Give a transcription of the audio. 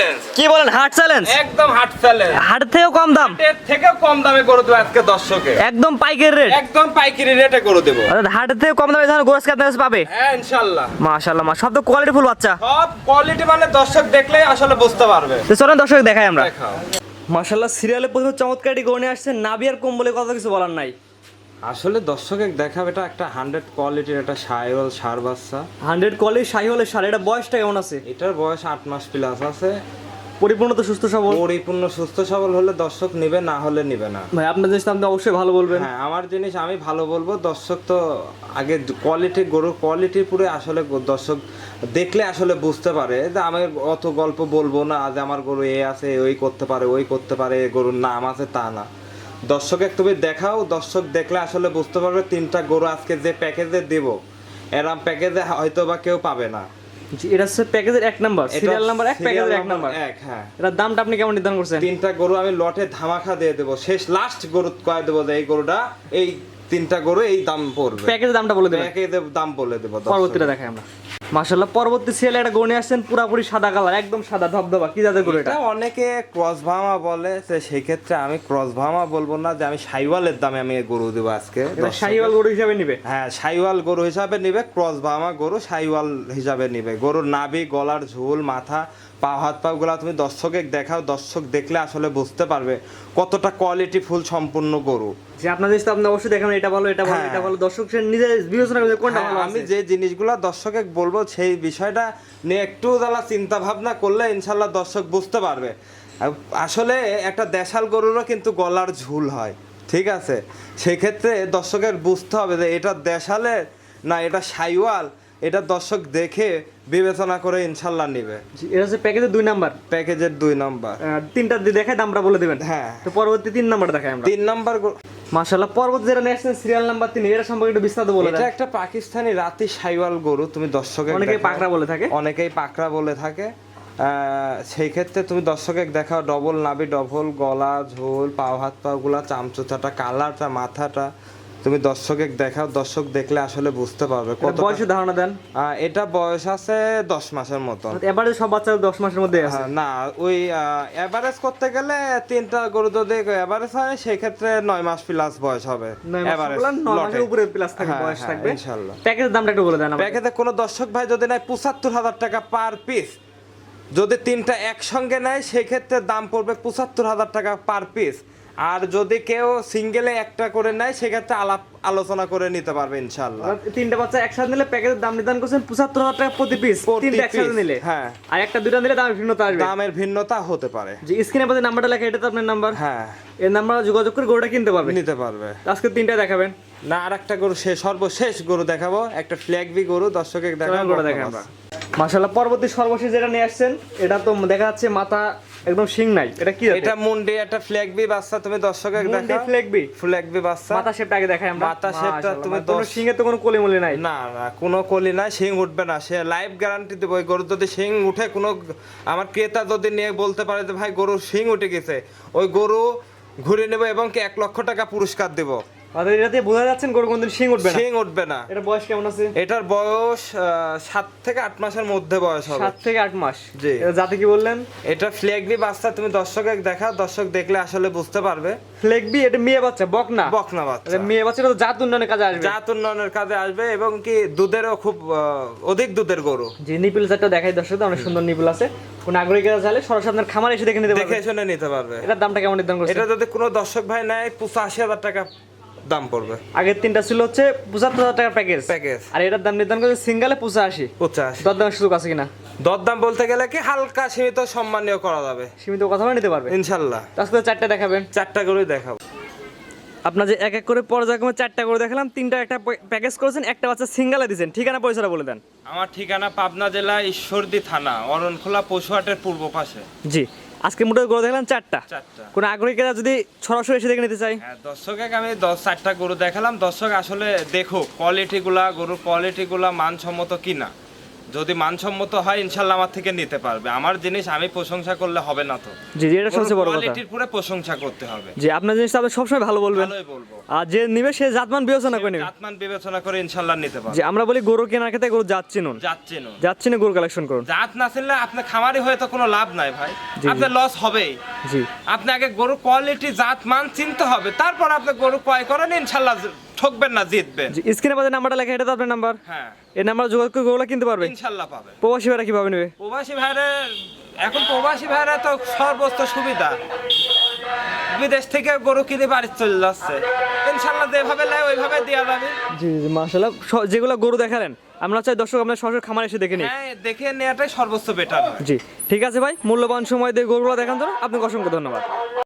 Challenge কি বলেন heart challenge একদম হাট চ্যালেঞ্জ হার্ট থেকেও কম দাম? এর কম দামে করে দেবো আজকে দর্শকে। একদম পাইকারি রেট একদম পাইকারি রেটে করে দেবো। অর্থাৎ হার্টের থেকে কম দামে ধরেন গোরস আপনার কাছে পাবে? হ্যাঁ ইনশাল্লাহ। মাশাআল্লাহ মা সব তো কোয়ালিটি ফুল বাচ্চা। সব কোয়ালিটি মানে দর্শক দেখলেই আসলে বুঝতে পারবে। তো চলেন দর্শক দেখাই আমরা। দেখাও। মাশাআল্লাহ সিরিয়ালে প্রথমে চমৎকারটি গড়ে আসছে নাবিয়ার কম্বলে কথা কিছু বলার নাই। আসলে দর্শকে দেখাবে এটা একটা হান্ড্রেড কোয়ালিটির একটা সাইওয়াল সার বাচ্চা। হান্ড্রেড কোয়ালিটি হলে সার এটা বয়সটা কেমন আছে? এটার বয়স আট মাস প্লাস আছে। পরিপূর্ণ তো সুস্থ সবল? পরিপূর্ণ সুস্থ সবল হলে দর্শক নিবে না হলে নিবে না। ভাই আপনার জিনিস আপনি অবশ্যই ভালো বলবেন। হ্যাঁ আমার জিনিস আমি ভালো বলব দর্শক তো আগে কোয়ালিটি গরুর কোয়ালিটি পুরো আসলে দর্শক দেখলে আসলে বুঝতে পারে যে আমি অত গল্প বলব না যে আমার গরু এ আছে ওই করতে পারে ওই করতে পারে গরুর নাম আছে তা না। দর্শকে তুমি দেখাও দর্শক দেখলে আসলে বুঝতে পারবে তিনটা গরু আজকে যে প্যাকেজে দেব। এরম প্যাকেজে হয়তো বা কেউ পাবে না। এটা হচ্ছে প্যাকেজের এক নাম্বার সিরিয়াল নাম্বার এক প্যাকেজের এক নাম্বার এক হ্যাঁ। এটার দামটা আপনি কেমন নির্ধারণ করছেন? তিনটা গরু আমি লটে ধামাখা দিয়ে দেবো। শেষ লাস্ট গরু কয়ে দেবো যে এই গরুটা? এই তিনটা গরু এই দাম পড়বে। প্যাকেজের দামটা বলে দেব- দাম বলে দেবো। পরবর্তীটা দেখাই আমরা। মাশাআল্লাহ পরবর্তী সিরিয়ালে একটা গড়ে আসছেন পুরাপুরি সাদা কালার একদম সাদা ধবধবা। কি জাতের গরু এটা? অনেকে ক্রস ভামা বলে যে সেই ক্ষেত্রে আমি ক্রস ভামা বলব না যে আমি সাইওয়ালের দামে আমি গরু দেবো আজকে দর্শকের। গরু হিসাবে নিবে? হ্যাঁ সাইওয়াল গরু হিসাবে নিবে ক্রস ভামা গরু সাইওয়াল হিসাবে নিবে। গরুর নাভি গলার ঝুল মাথা পা হাত পা গুলা তুমি দর্শকে দেখাও দর্শক দেখলে আসলে বুঝতে পারবে কতটা কোয়ালিটি ফুল সম্পূর্ণ গরু। যে আপনার জিনিস তো আপনি অবশ্যই দেখেন এটা ভালো এটা ভালো হ্যাঁ। এটা ভালো। দর্শক সে নিজে বিবেচনা করে কোনটা হ্যাঁ, ভালো আমি যে জিনিসগুলো দর্শকে বলব সেই বিষয়টা নিয়ে একটু যারা চিন্তা ভাবনা করলে ইনশাল্লাহ দর্শক বুঝতে পারবে। আসলে একটা দেশাল গরুরও কিন্তু গলার ঝুল হয় ঠিক আছে? সেক্ষেত্রে দর্শকের বুঝতে হবে যে এটা দেশালের না এটা সাইওয়াল এটা দর্শক দেখে বিবেচনা করে ইনশাল্লাহ নিবে। এটা হচ্ছে প্যাকেজের দুই নাম্বার। প্যাকেজের দুই নম্বর। তিনটা দেখাই দামটা বলে দিবেন। হ্যাঁ। তো পরবর্তী তিন নাম্বার আমরা। তিন নম্বর মাশাআল্লাহ পর্বত যেটা সিরিয়াল নাম্বার এটা সম্পর্কে একটু বিস্তারিত বলে এটা একটা পাকিস্তানি রাতি সাইওয়াল গরু তুমি দর্শকের অনেকেই। পাকড়া বলে থাকে। অনেকেই পাকড়া বলে থাকে। আহ, সেই ক্ষেত্রে তুমি দর্শকে দেখাও ডবল নাবি ডবল গলা ঝোল পাও হাত পা গুলা চামচুচাটা কালারটা মাথাটা তুমি দর্শকে দেখাও দর্শক দেখলে আসলে বুঝতে পারবে কত বয়সের ধারণা দেন। এটা বয়স আছে দশ মাসের মতন। এবারে সব বাচ্চা দশ মাসের মধ্যে আছে। হ্যাঁ, না ওই এভারেজ করতে গেলে তিনটা গরু যদি এভারেজ হয় সেই ক্ষেত্রে নয় মাস প্লাস বয়স হবে। উপরে প্লাস থাকবে হ্যাঁ, বয়স হ্যাঁ, থাকবে। ইনশাল্লাহ। প্যাকেজের দামটা একটু বলে দেন। প্যাকেজে কোনো দর্শক ভাই যদি নেয় পঁচাত্তর হাজার টাকা পার পিস যদি তিনটা একসঙ্গে নেয় সেক্ষেত্রে দাম পড়বে পঁচাত্তর হাজার টাকা পার পিস আর যদি কেউ সিঙ্গেলে একটা করে নেয় সেক্ষেত্রে আলাপ আলোচনা করে নিতে পারবে ইনশাল্লাহ তিনটা বাচ্চা একসাথে নিলে প্যাকেজের দাম নির্ধারণ করছেন পঁচাত্তর হাজার টাকা প্রতি পিস তিনটা একসাথে নিলে। হ্যাঁ। আর একটা দুইটা নিলে দামের ভিন্নতা আসবে। দামের ভিন্নতা হতে পারে। যে স্ক্রিনে পাশে নাম্বারটা লেখা এটা তো আপনার নাম্বার হ্যাঁ। এই নাম্বার যোগাযোগ করে গরুটা কিনতে পারবে। নিতে পারবে। আজকে তিনটা দেখাবেন। না আর একটা গরু সে সর্বশেষ গরু দেখাবো। একটা ফ্ল্যাগ বি গরু দর্শকের দেখাবো দেখেন আমরা। মাশাআল্লাহ পরবর্তী সর্বশেষ যেটা নিয়ে আসছেন এটা তো দেখা যাচ্ছে মাথা একদম শিং নাই। এটা কি এটা মুন্ডি একটা ফ্ল্যাগ বি বাচ্চা তুমি দর্শকের দেখাও। ফ্লেগবি ফ্ল্যাগ বি বাচ্চা। মাথা শেপটা আগে দেখাই আমরা। মাথা shape টা মাশাআল্লাহ, তুমি মানে কোনো দশ- শিঙে তো কোনো কলিমলি নাই। না না কোনো কলি নাই শিং উঠবে না। সে লাইভ গ্যারান্টি দেবো ওই গরু যদি শিং উঠে কোনো আমার ক্রেতা যদি নিয়ে বলতে পারে যে ভাই গরুর শিং উঠে গেছে। ওই গরু ঘুরে নেব এবং কি এক লক্ষ টাকা পুরস্কার দেবো। আর এটাতে বোঝা যাচ্ছেন গরু কোনদিন শিং উঠবে না। শিং উঠবে না। এটা বয়স কেমন আছে? এটার বয়স সাত থেকে আট মাসের মধ্যে বয়স হবে। সাত থেকে আট মাস। জি। কি বললেন? এটা ফ্ল্যাগবি বাচ্চা তুমি দেখা দর্শক দেখলে আসলে বুঝতে পারবে। ফ্লেগবি এটা মেয়ে বাচ্চা বক না বকনা বাচ্চা। মেয়ে বাচ্চাটা তো জাত উন্নয়নের কাজে আসবে। জাত উন্নয়নের কাজে আসবে এবং কি দুধেরও খুব অধিক দুধের গরু। যে নিপিল চারটা দেখাই দর্শক অনেক সুন্দর নিপিল আছে। কোন আগ্রহীরা চাইলে সরাসরি আপনার খামার এসে দেখে নিতে দেখে শুনে নিতে পারবে। এটার দামটা কেমন নির্ধারণ করছে এটা যদি কোনো দর্শক ভাই নেয় পঁচাশি হাজার টাকা দাম পড়বে। আগের তিনটা ছিল হচ্ছে পঁচাত্তর হাজার টাকার প্যাকেজ প্যাকেজ আর এটার দাম নির্ধারণ করছে সিঙ্গালে পঁচাশি। পঁচাশি। দর দামের সুযোগ আছে কিনা? দরদাম বলতে গেলে কি হালকা সীমিত সম্মানীয় করা যাবে। সীমিত কথা নিতে পারবে। ইনশাল্লাহ। আজকে চারটা দেখাবেন। চারটা করেই দেখাবো। আপনার যে এক এক করে পর্যায়ক্রমে চারটা করে দেখালাম তিনটা একটা প্যাকেজ করেছেন একটা বাচ্চা সিঙ্গালে দিয়েছেন। ঠিকানা পয়সাটা বলে দেন। আমার ঠিকানা পাবনা জেলা ঈশ্বরদি থানা অরণখোলা পশুহাটের পূর্ব পাশে। জি আজকে মোটে গরু দেখলাম চারটা। চারটা। কোনো আগ্রহীরা যদি সরাসরি এসে দেখে নিতে চাই হ্যাঁ দর্শকে আমি দশ চারটা গরু দেখালাম। দর্শক আসলে দেখো কোয়ালিটিগুলা গরুর কোয়ালিটিগুলা মানসম্মত কিনা। যদি মানসম্মত হয় ইনশাল্লাহ আমার থেকে নিতে পারবে। আমার জিনিস আমি প্রশংসা করলে হবে না তো। জি জি এটা সবচেয়ে বড় কথা। কোয়ালিটির পুরো প্রশংসা করতে হবে। জি আপনার জিনিসটা আপনি সবসময় ভালো বলবেন। ভালোই বলব। আর যে নিবে সে জাতমান বিবেচনা করে নেবে। জাতমান বিবেচনা করে ইনশাল্লাহ নিতে পারবে। যে আমরা বলি গরু কেনার ক্ষেত্রে গরু জাত চিনুন। জাত চিনে গরু কালেকশন করুন। জাত না চিনলে আপনার খামারি হয়ে তো কোনো লাভ নাই ভাই। আপনার লস হবেই। জি। আপনি আগে গরু কোয়ালিটি জাত মান চিনতে হবে। তারপর আপনি গরু ক্রয় করেন ইনশাল্লাহ জি- ঠকবেন না জিতবেন। স্ক্রিনে পাশে নাম্বারটা লেখা এটা তো আপনার নাম্বার হ্যাঁ। এই নাম্বার যোগাযোগ করে গরুগুলো কিনতে পারবে? ইনশাল্লাহ পাবে। প্রবাসী ভাইরা কীভাবে নেবে? প্রবাসী ভাইরা এখন প্রবাসী ভাইরা তো সর্বোচ্চ সুবিধা। বিদেশ থেকে গরু কিনে বাড়ি চলে যাচ্ছে। ইনশাল্লাহ যেভাবে নেয় ওইভাবে দেওয়া যাবে। জি জি মাশাল্লাহ যেগুলো গরু দেখালেন আমরা চাই দর্শক আপনার সরাসরি খামার এসে দেখে নিই হ্যাঁ দেখে নেওয়াটাই সর্বোচ্চ বেটার জি ঠিক আছে ভাই। মূল্যবান সময় দিয়ে গরুগুলো দেখান তো আপনাকে অসংখ্য ধন্যবাদ।